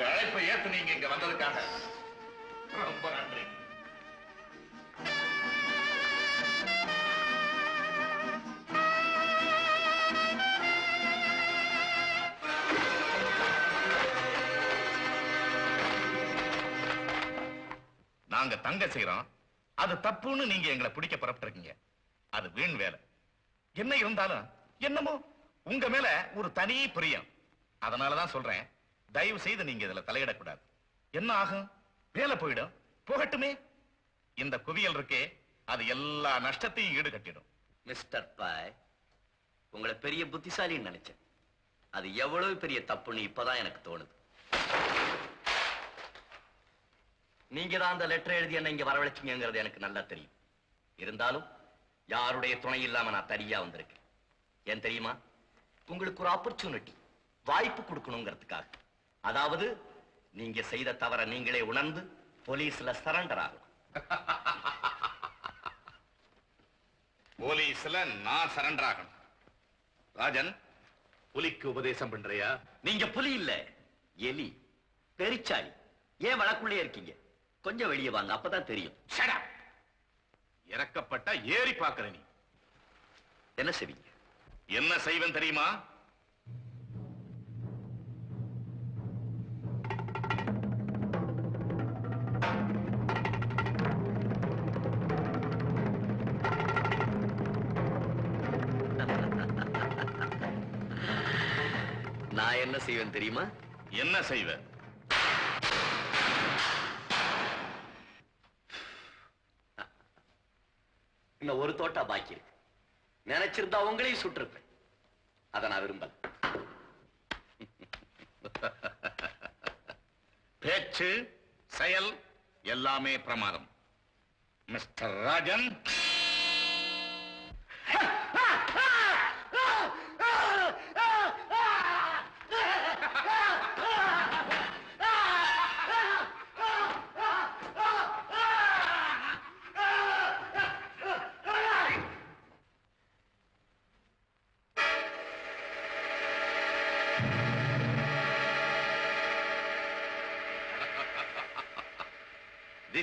எங்க அழைப்பை ஏத்து நீங்க இங்க வந்ததுக்காக. ரொம்ப நன்றி. நாங்க தங்க செய்யறோம் அது தப்புன்னு நீங்க எங்களை பிடிக்க புறப்பட்டிருக்கீங்க. அது வீண் வேலை. என்ன இருந்தாலும் என்னமோ உங்க மேல ஒரு தனி பிரியம். அதனாலதான் சொல்றேன். தயவு செய்து நீங்க இதுல தலையிடக்கூடாது. என்ன ஆகும்? வேலை போயிடும். போகட்டுமே. இந்த குவியல் இருக்கே அது எல்லா நஷ்டத்தையும் ஈடுகட்டிடும். மிஸ்டர் பாய் உங்களை பெரிய புத்திசாலின்னு நினைச்சேன். அது எவ்வளவு பெரிய தப்புன்னு இப்பதான் எனக்கு தோணுது. நீங்க தான் அந்த லெட்டர் எழுதி என்ன இங்க வரவழைச்சிங்கிறது எனக்கு நல்லா தெரியும். இருந்தாலும் யாருடைய துணை இல்லாம நான் தனியா வந்திருக்கேன். ஏன் தெரியுமா? உங்களுக்கு ஒரு ஆப்பர்ச்சுனிட்டி வாய்ப்பு கொடுக்கணுங்கிறதுக்காக. அதாவது நீங்க செய்த தவற நீங்களே உணர்ந்து போலீஸ்ல சரண்டர் ஆகணும் போலீஸ்ல நான் சரண்டர் ஆகணும் ராஜன் புலிக்கு உபதேசம் பண்றியா? நீங்க புலி இல்ல எலி பெரிச்சாளி ஏன் வழக்குள்ளே இருக்கீங்க? கொஞ்சம் வெளியே வாங்க அப்பதான் தெரியும். இறக்கப்பட்ட ஏறி பார்க்கிற நீ. என்ன செய்வீங்க? என்ன செய்வேன் தெரியுமா? நான் என்ன செய்வேன் தெரியுமா? என்ன செய்வ? இன்னும் ஒரு தோட்டா பாக்கி இருக்கு. நினைச்சிருந்தா உங்களையும் சுட்டிருப்பேன். அதை நான் விரும்பல. பேச்சு செயல் எல்லாமே பிரமாதம். Mister Rajan.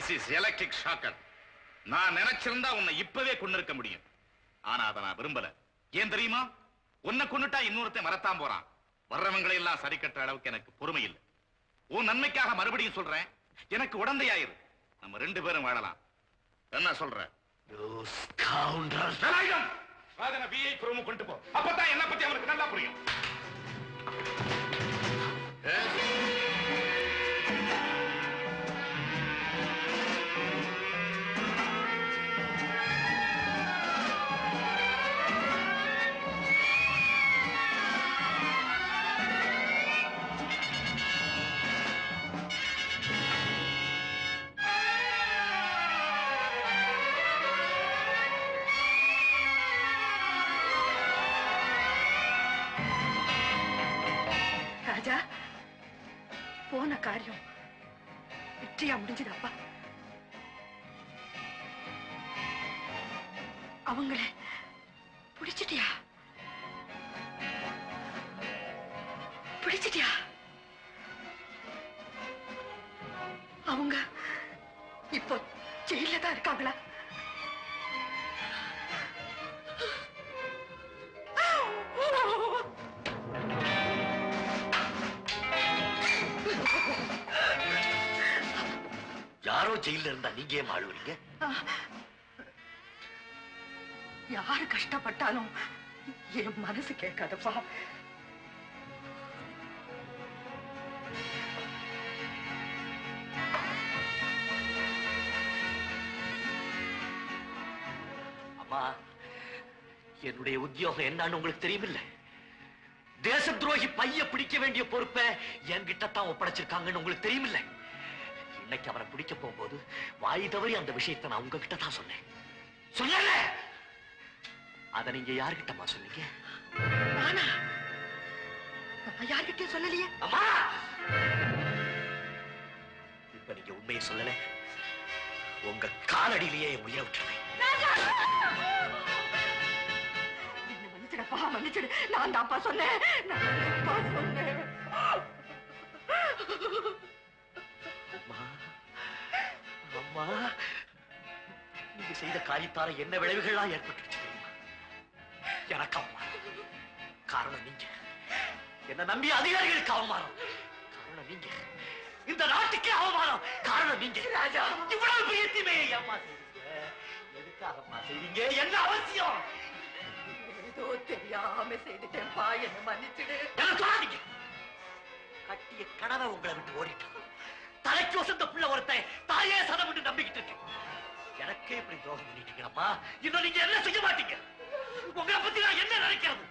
This is electric shocker நான் நினைச்சிருந்தா உன்னை இப்பவே கொண்டிருக்க முடியும். ஆனா அதை நான் விரும்பல. ஏன் தெரியுமா? உன்னை கொண்டுட்டா இன்னொருத்தன் வரத்தான் போறான். வர்றவங்களை எல்லாம் சரி கட்டுற அளவுக்கு எனக்கு பொறுமை இல்லை. உன் நன்மைக்காக மறுபடியும் சொல்றேன். எனக்கு உடந்தையாயிரு நம்ம ரெண்டு பேரும் வாழலாம். என்ன சொல்ற? கொண்டு போ. அப்பதான் என்ன பத்தி அவனுக்கு நல்லா புரியும். காரியம். வெற்றியா முடிஞ்சதப்பா அவங்கள பிடிச்சிட்டியா? பிடிச்சிட்டியா? அவங்க இப்போ ஜெயில தான் இருக்காங்களா? ஜெயில இருந்தா நீங்க ஏன் ஆளுவீங்க யாரு கஷ்டப்பட்டாலும் என் மனசு கேட்காதப்பா. அம்மா என்னுடைய உத்தியோகம் என்னன்னு உங்களுக்கு தெரியுமில்ல? தேச துரோகி பைய பிடிக்க வேண்டிய பொறுப்பை என்கிட்ட தான் ஒப்படைச்சிருக்காங்கன்னு உங்களுக்கு தெரியுமில்ல? இன்னைக்கு அவரை பிடிக்க போகும்போது வாய் தவறி அந்த விஷயத்தை நான் உங்ககிட்ட தான் சொன்னேன். சொன்னல அத நீங்க யார்கிட்டமா சொன்னீங்க? யார்கிட்டயும் சொல்லலையே. அம்மா! இப்ப நீங்க உண்மையை சொல்லல. உங்க காலடியிலேயே உயிரை விட்டுறேன் என்னை மன்னிச்சிடப்பா மன்னிச்சிடு. நான் தான்ப்பா சொன்னேன். நான் சொன்னேன். அம்மா நீங்க செய்த காரியத்தால என்ன விளைவுகள்லாம் ஏற்பட்டுச்சு தெரியுமா? எனக்கு அவமானம். காரணம் நீங்க. என்ன நம்பி அதிகாரிகளுக்கு அவமானம். காரணம் நீங்க. இந்த நாட்டுக்கே அவமானம். காரணம் நீங்க. ராஜா. இவ்வளவு பெரிய தீமையை ஏம்மா செய்றீங்க எதுக்காகம்மா செய்றீங்க என்ன அவசியம்? ஏதோ தெரியாம என்ன மன்னிச்சிடு. என்ன சொல்லாதீங்க கட்டிய கனவை உங்களை விட்டு ஓடிட்டான் தலைக்கு வசந்த புள்ள ஒருத்தன் தாயே சதம் விட்டு நம்பிக்கிட்டு இருக்கு எனக்கே இப்படி துரோகம் பண்ணிட்டீங்களப்பா? இன்னும் நீங்க என்ன செய்ய மாட்டீங்க? உங்களை பத்தி நான் என்ன நினைக்கிறது?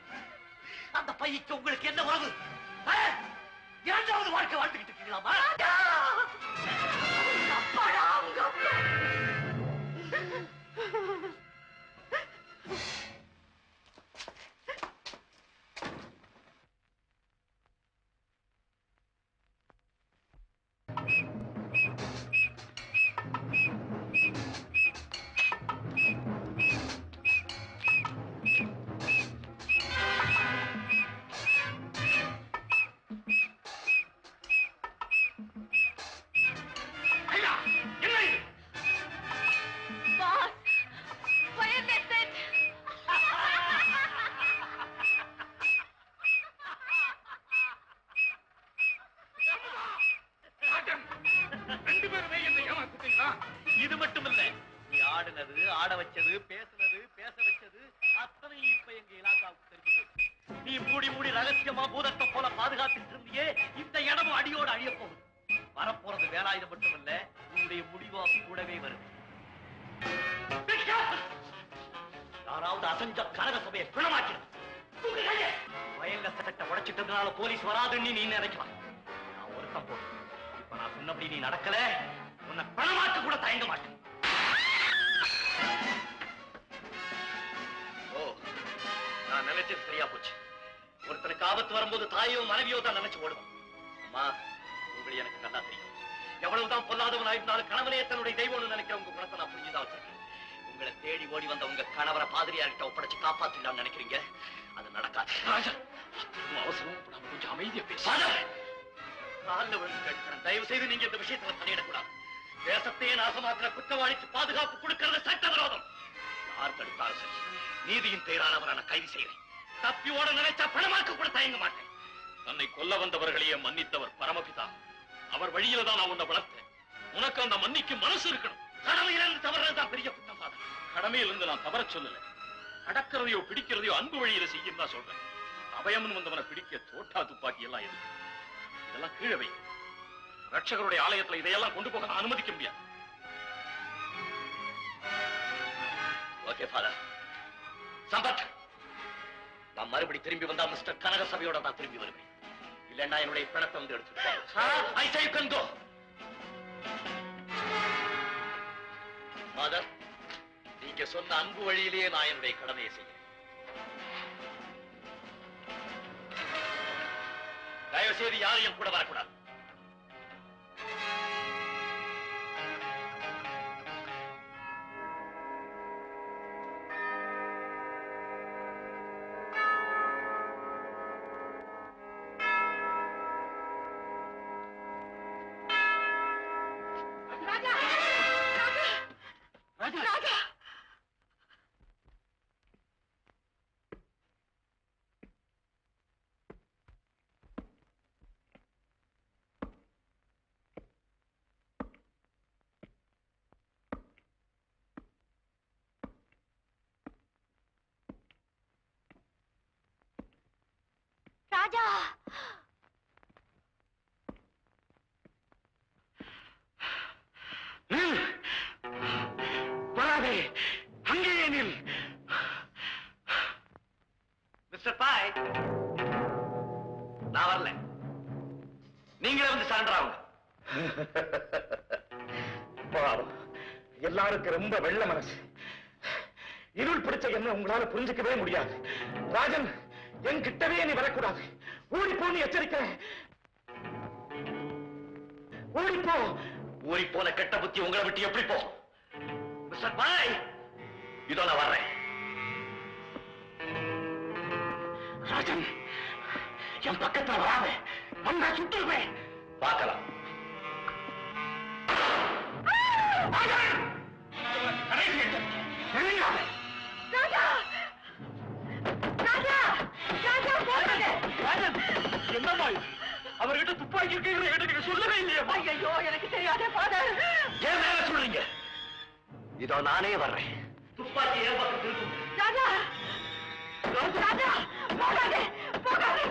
அந்த பையக்கு உங்களுக்கு என்ன உறவு? இரண்டாவது வாழ்க்கை வாழ்ந்துகிட்டு இருக்கீங்களா அப்பாடா உங்க அப்பா! வரப்போறது வேலாயுதம் மட்டும் இல்ல உன்னுடைய கூடவே வருது யாராவது அசஞ்ச கனக சபையை பிணமாக்கிடும் வயல்ல சட்டை உடைச்சிட்டதுனால போலீஸ் வராதுன்னு நீ நினைக்கலாம் நான் ஒருத்தம் போதும் இப்ப நான் சொன்னபடி நீ நடக்கல உன்னை பிணமாக்க கூட தயங்க மாட்டேன். ஓ நான் நினைச்சது சரியா போச்சு. ஒருத்தனுக்கு ஆபத்து வரும்போது தாயோ மனைவியோ தான் நினைச்சு ஓடுவான். அம்மா உங்களை எனக்கு நல்லா தெரியும். எவ்வளவுதான் பொல்லாதவனா இருந்தாலும் கணவனே தன்னுடைய தெய்வம்னு நினைக்கிற உங்க குணத்தை நான் புரிஞ்சுதான் வச்சிருக்கேன். உங்களை தேடி ஓடி வந்த உங்க கணவரை பாதிரியார்கிட்ட ஒப்படைச்சு காப்பாத்திடலாம்னு நினைக்கிறீங்க? அது நடக்காது. அவசரம் நம்ம கொஞ்சம் அமைதியா பேசாத காலில் விழுந்து கேட்கிறேன். தயவு செய்து நீங்க இந்த விஷயத்துல தலையிடக்கூடாது. தேசத்தையே நாசமாக்குற குற்றவாளிக்கு பாதுகாப்பு கொடுக்கிறது சட்ட விரோதம் யார் தடுத்தாலும் சரி. நீதியின் பெயரானவரை நான் கைது செய்கிறேன் தப்பி ஓட நினைச்சா பணமாக்க கூட தயங்க மாட்டேன். தன்னை கொல்ல வந்தவர்களையே மன்னித்தவர் பரமபிதா. அவர் வழியில தான் நான் உன்னை வளர்த்தேன். உனக்கு அந்த மன்னிக்கு மனசு இருக்கணும். கடமையிலிருந்து தவறதான் பெரிய குற்றம் சாதனை. கடமையிலிருந்து நான் தவற சொல்லல. அடக்கிறதையோ பிடிக்கிறதையோ அன்பு வழியில செய்யும் தான் சொல்றேன். அபயம்னு வந்தவனை பிடிக்க தோட்டா துப்பாக்கி எல்லாம் இருக்கு இதெல்லாம் கீழே வை. ரட்சகருடைய ஆலயத்துல இதையெல்லாம் கொண்டு போக நான் அனுமதிக்க முடியாது. ஓகே ஃபாதர் சம்பத் நான் மறுபடி திரும்பி வந்தா மிஸ்டர் கனக சபையோட நான் திரும்பி வருவேன். இல்லைன்னா என்னுடைய பிணத்தை வந்து எடுத்துட்டு I say you can go father நீங்க சொன்ன அன்பு வழியிலேயே நான் என்னுடைய கடமையை செய்கிறேன். தயவு செய்து யாரும் கூட வரக்கூடாது. ராஜா! வராதே. அங்கேயே நில். மிஸ்டர் பாய் நான் வரல. நீங்களே வந்து ஆகுங்க. பாவம். எல்லாருக்கும் ரொம்ப வெள்ள மனசு. இருள் பிடிச்ச என்ன உங்களால புரிஞ்சுக்கவே முடியாது. ராஜன் என் கிட்டவே நீ வரக்கூடாது. ஓடி போன்னு எச்சரிக்கிறேன் ஓடிப்போ ஊறி போன கெட்ட புத்தி உங்களை விட்டு எப்படி போ? மிஸ்டர் பாய் இதோ நான் வர்றேன். ராஜன் என் பக்கத்துல வராத. வந்தா சுட்டுருவேன் பார்க்கலாம். ராஜா! ராஜா! அவர்கிட்ட துப்பாக்கி இருக்குங்கிற என்கிட்ட நீங்க சொல்லவே இல்லையா ஐயோ எனக்கு தெரியாதே ஃபாதர் ஏன் மேல சொல்றீங்க? இதோ நானே வர்றேன். துப்பாக்கி ஏன் பக்கத்து இருக்கும் ராஜா! ராஜா! போகாதே போகாதே.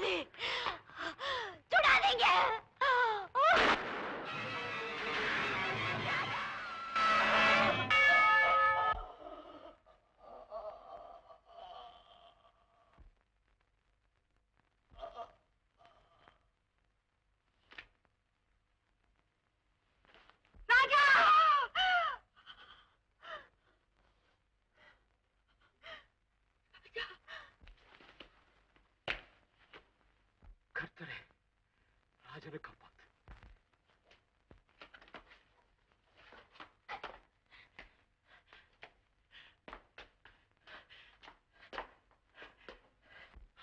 போகாதே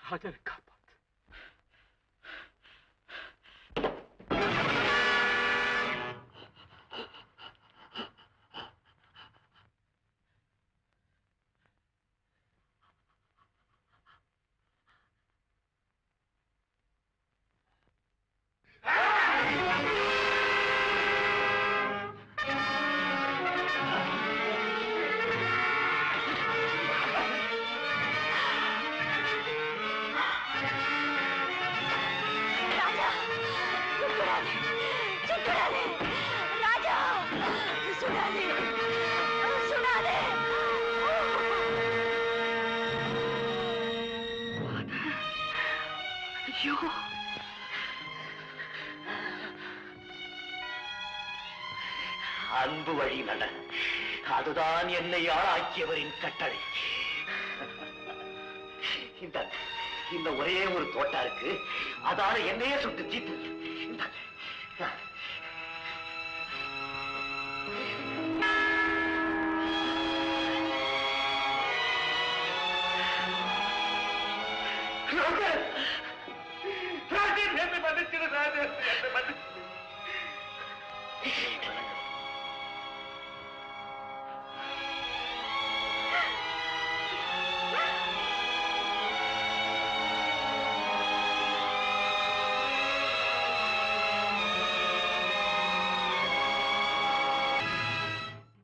ராஜனை காப்பாத்து ராஜா அன்பு வழி நட அதுதான் என்னை ஆளாக்கியவரின் கட்டளை. இந்த இந்த ஒரே ஒரு தோட்டா இருக்கு. அதால என்னையே சுட்டு தீத்து. இந்தாங்க. ¡Gracias! ¡Gracias! ¡Gracias!